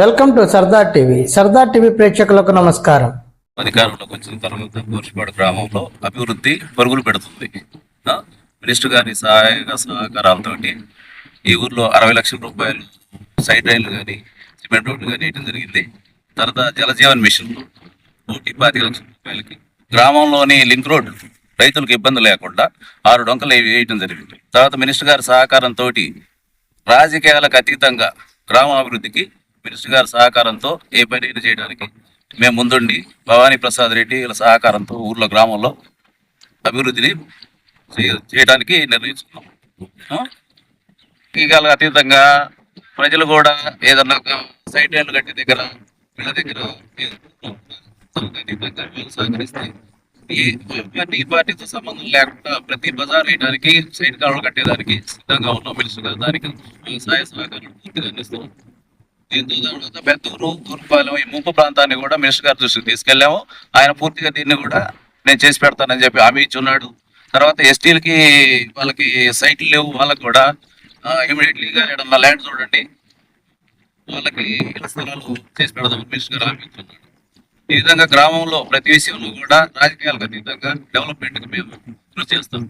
Welcome to Sardar TV. Sardar TV ప్రేక్షకులకు నమస్కారం. అధికారంలోకి వచ్చిన తర్వాత కోర్చిపాడు గ్రామంలో అభివృద్ధి పరుగులు పెడుతుంది. మినిస్టర్ గారి సహాయ సహకారాలతోటి ఈ ఊర్లో అరవై లక్షల రూపాయలు సైడ్ రైలు కానీ సిమెంట్ రోడ్లు కానీ వేయడం జరిగింది. తర్వాత జలజీవన్ మిషన్ కోటి పాతిక లక్షల రూపాయలకి. గ్రామంలోని లింక్ రోడ్ రైతులకు ఇబ్బంది లేకుండా ఆరు డొంకలు వేయడం జరిగింది. తర్వాత మినిస్టర్ గారి సహకారంతో రాజకీయాలకు అతీతంగా గ్రామ అభివృద్ధికి మినిస్టర్ గారి సహకారంతో ఏ పని చేయడానికి మేము ముందుండి భవానీ ప్రసాద్ రెడ్డి వీళ్ళ సహకారంతో ఊర్లో గ్రామంలో అభివృద్ధిని చేయడానికి నిర్ణయించుకున్నాం. ఈ ఇక అతీతంగా ప్రజలు కూడా ఏదన్నా సైడ్ లైన్లు కట్టే దగ్గర వీళ్ళ దగ్గర సహకరిస్తే ఈ పార్టీతో సంబంధం లేకుండా ప్రతి బజార్ వేయడానికి సైడ్ కాలువలు కట్టేదానికి సిద్ధంగా ఉన్నాం మినిస్టర్ గారు. దానికి వ్యవసాయ సహకారం పూర్తిగా అందిస్తున్నాం. దీంతో తర్వాత పెద్దూరు ఈ ముంపు ప్రాంతాన్ని కూడా మినిస్టర్ గారి దృష్టికి తీసుకెళ్ళాము ఆయన పూర్తిగా దీన్ని కూడా నేను చేసి పెడతానని చెప్పి హామీ ఇచ్చి ఉన్నాడు తర్వాత ఎస్టీలకి వాళ్ళకి సైట్లు లేవు. వాళ్ళకి కూడా ఇమీడియట్లీగా ఏడన్నా ల్యాండ్ చూడండి. వాళ్ళకి స్థలాలు చేసి పెడదాం మినిస్టర్ గారు హామీ ఇచ్చున్నాడు. ఈ విధంగా గ్రామంలో ప్రతి విషయంలో కూడా రాజకీయాలకు అతీతంగా డెవలప్మెంట్కి మేము కృషి చేస్తాం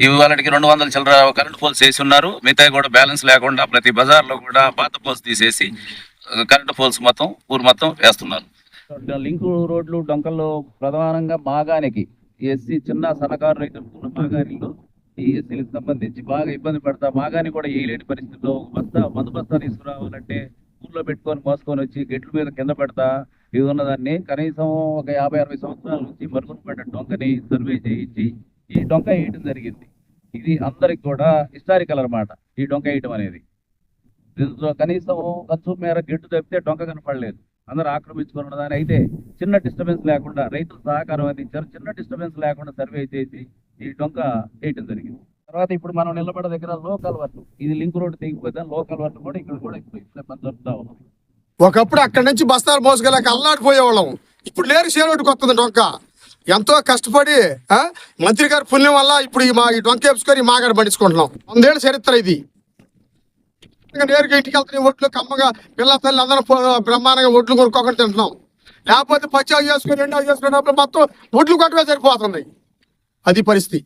ఇవాళకి రెండు వందల చిల్లర కరెంట్ పోల్స్ వేసి ఉన్నారు. మిగతా కూడా బ్యాలెన్స్ లేకుండా ప్రతి బజార్లో కూడా పాత పోల్స్ తీసేసి కరెంటు కరెంట్ పోల్స్ మొత్తం ఊరు మొత్తం వేస్తున్నారు. లింక్ రోడ్లు డొంకల్లో ప్రధానంగా మాగానికి ఎస్సీ చిన్న సన్నకారు రైతులు ఉన్న మాగానిలో ఈ ఎస్సీలకు సంబంధించి బాగా ఇబ్బంది పడతా మాగాని కూడా ఏలేని పరిస్థితిలో ఒక బస్తా మందు బస్తా తీసుకురావాలంటే ఊర్లో పెట్టుకొని మోసుకొని వచ్చి గెట్ల మీద కింద పెడతా ఇది ఉన్నదాన్ని కనీసం ఒక యాభై అరవై సంవత్సరాల నుంచి మరుగున పడ్డ డొంకని సర్వే చేయించి ఈ డొంక వేయటం జరిగింది. ఇది అందరికి కూడా హిస్టారికల్ అన్నమాట ఈ డొంక వేయటం అనేది. దీంట్లో కనీసం ఖర్చు మేర గిట్టు తప్పితే డొంక కనపడలేదు. అందరూ ఆక్రమించుకున్న దాని అయితే చిన్న డిస్టర్బెన్స్ లేకుండా రైతులు సహకారం అందించారు. చిన్న డిస్టర్బెన్స్ లేకుండా సర్వే చేసి ఈ డొంక వేయటం జరిగింది. తర్వాత ఇప్పుడు మనం నిలబడ దగ్గర లోకల్ వర్క్ ఇది లింక్ రోడ్ తెగిపోతే లోకల్ వర్క్ కూడా ఇక్కడ కూడా ఇప్పుడు పని ఉంది ఒకప్పుడు అక్కడి నుంచి బస్తాలు మోసుకెళ్ళక అల్లాడిపోయేవాళ్ళం. ఇప్పుడు లేరు షేరోడ్కి వస్తుంది డొంక. ఎంతో కష్టపడి మంత్రి గారి పుణ్యం వల్ల ఇప్పుడు ఈ మా ఈ డొంక వేసుకొని ఈ మాగాడు పండించుకుంటున్నాం. వందేళ్ళ చరిత్ర ఇది. నేరుగా ఇంటికి వెళ్తే ఒట్లు కమ్మగా పిల్ల తల్లి అందరం బ్రహ్మాండంగా ఒట్లు కొనుక్కోకుండా తింటున్నాం. లేకపోతే పచ్చి అవి చేసుకుని రెండు రెండో చేసుకునేటప్పుడు మొత్తం ఒట్లు కొట్టమే సరిపోతుంది. అది పరిస్థితి.